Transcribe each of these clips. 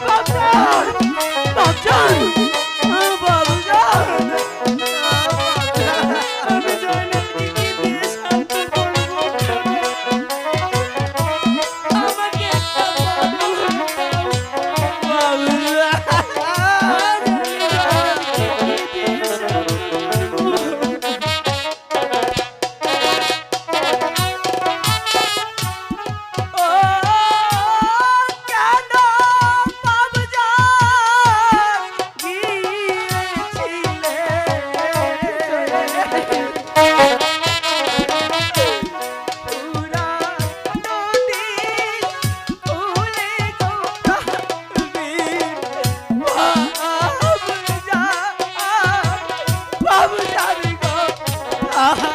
বাবজান বাবজান 아.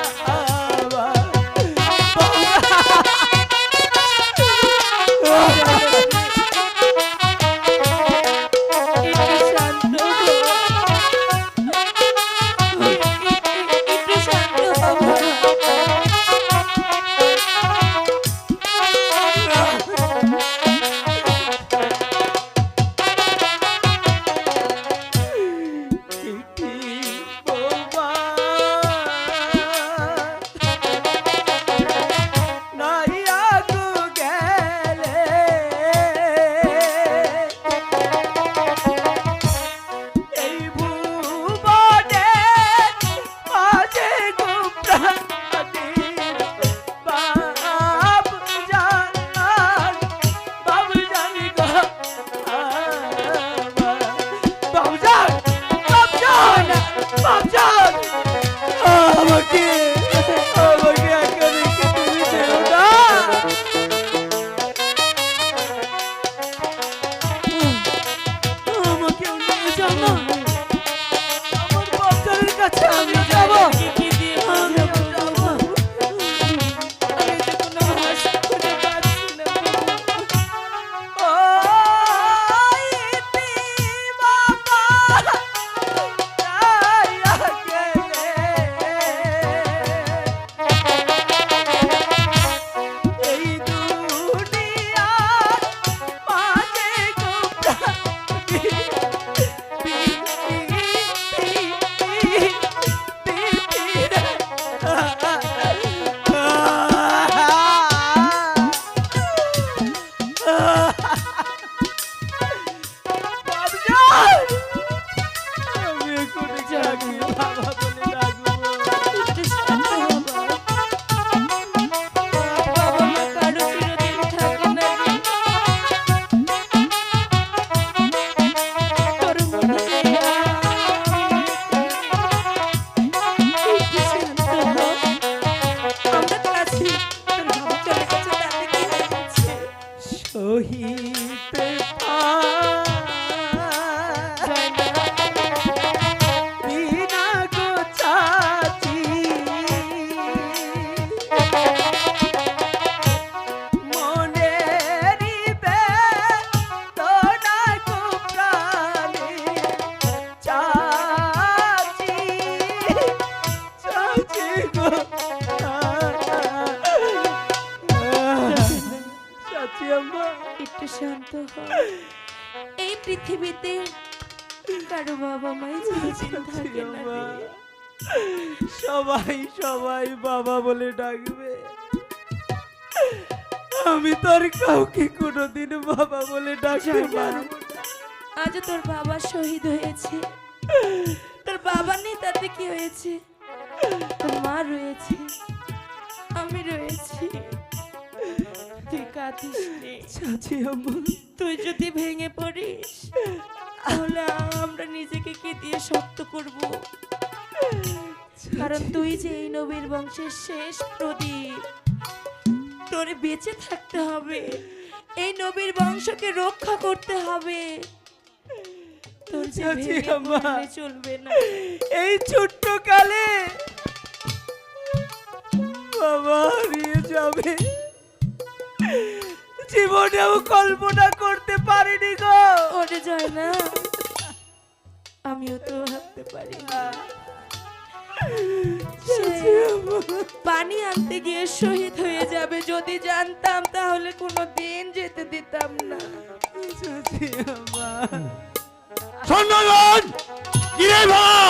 চাচি আম্মা একটু শান্ত এই পৃথিবীতে কারও বাবা মাই চিরদিন থাকে না সবাই সবাই বাবা বলে ডাকবে। আমি তোর কাউকে কোনোদিন বাবা বলে ডাকতে। পারব। আজ তোর বাবা শহীদ হয়েছে। তোর বাবা নেই তাতে কি হয়েছে? তোর মা রয়েছে। আমি রয়েছি। তুই কাঁদিস নে। চাচি আম্মা। তুই যদি ভেঙে পড়িস তাহলে আমরা নিজেকে কি দিয়ে শক্ত করব? কারণ তুই যে এই নবীর বংশের শেষ প্রদীপ তোর বেঁচে থাকতে হবে। এই নবীর বংশকে রক্ষা করতে হবে। তোর যে চাচি ভেঙে পড়লে চলবে না। এই ছোট্ট কালে বাবা হারিয়ে যাবে। জীবনেও কল্পনা করতে পারিনি গো। ওরে যায় না আমিও তো ভাবতে পারি। পানি আনতে গিয়ে শহীদ হয়ে যাবে যদি জানতাম তাহলে কোনো দিন যেতে দিতাম না। সন্ন্যাগণ গিরে ভাঙা